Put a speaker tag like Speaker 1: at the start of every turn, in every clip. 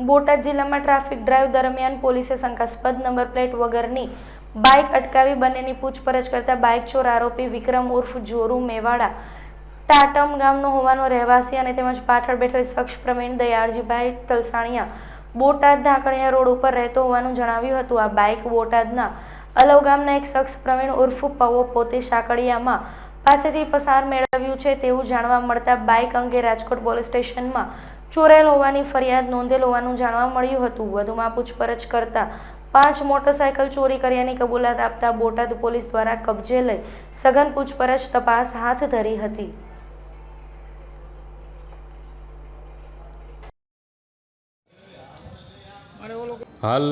Speaker 1: બોટાદ જિલ્લામાં traffic drive દરમિયાન પોલીસે શંકાસ્પદ નંબર પ્લેટ વગરની બાઇક અટકાવી બંનેની પૂછપરછ કરતા બાઇક ચોર આરોપી વિક્રમ ઉર્ફ જોરુ મેવાડા ટાટમ ગામનો હોવાનો રહેવાસી અને તેમજ પાછળ બેઠેલ શખ્સ પ્રવીણ દયાળજીભાઈ તલસાણિયા બોટાદ ઢાંકણિયા રોડ ઉપર રહેતો હોવાનું જણાવ્યું હતું. આ બાઇક બોટાદના અલવ ગામના એક શખ્સ પ્રવીણ ઉર્ફ પવો પોતે સાંકળિયામાં પાસેથી પસાર મેળવ્યું છે તેવું જાણવા મળતા બાઇક અંગે રાજકોટ પોલીસ સ્ટેશનમાં ચોરેલ હોવાની ફરિયાદ નોંધેલ હોવાનું જાણવા મળ્યું હતું. વધુમાં પૂછપરછ કરતા પાંચ મોટરસાયકલ ચોરી કર્યાની કબૂલાત આપતા બોટાદ પોલીસ દ્વારા કબજે લઈ સઘન પૂછપરછ તપાસ હાથ ધરી હતી.
Speaker 2: હાલ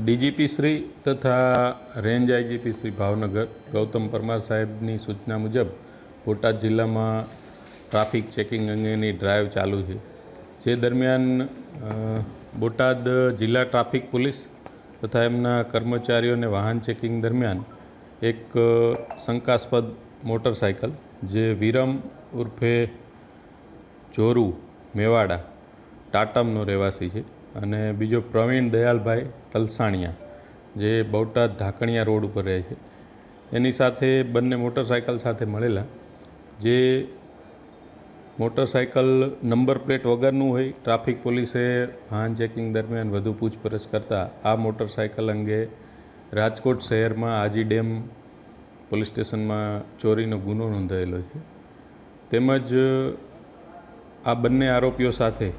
Speaker 2: ડીજીપી શ્રી તથા રેન્જ આઈજીપી શ્રી ભાવનગર ગૌતમ પરમાર સાહેબની સૂચના મુજબ બોટાદ જિલ્લામાં ટ્રાફિક ચેકિંગ અંગેની ડ્રાઈવ ચાલુ છે. જે દરમિયાન બોટાદ જિલ્લા ટ્રાફિક પોલીસ તથા એમના કર્મચારીઓને વાહન ચેકિંગ દરમિયાન એક શંકાસ્પદ મોટરસાયકલ જે વિરમ ઉર્ફે જોરુ મેવાડા, ટાટમનો રહેવાસી છે અને બીજો પ્રવીણ દયાલભાઈ તલસાણિયા જે બોટાદ ઢાકણિયા રોડ ઉપર રહે છે. એની સાથે બંને મોટરસાયકલ સાથે મળેલા જે મોટરસાયકલ નંબર પ્લેટ વગરનું હોય, ટ્રાફિક પોલીસે વાહન ચેકિંગ દરમિયાન વધુ પૂછપરછ કરતાં આ મોટરસાયકલ અંગે રાજકોટ શહેરમાં આજી ડેમ પોલીસ સ્ટેશનમાં ચોરીનો ગુનો નોંધાયેલો છે. તેમજ આ બંને આરોપીઓ સાથે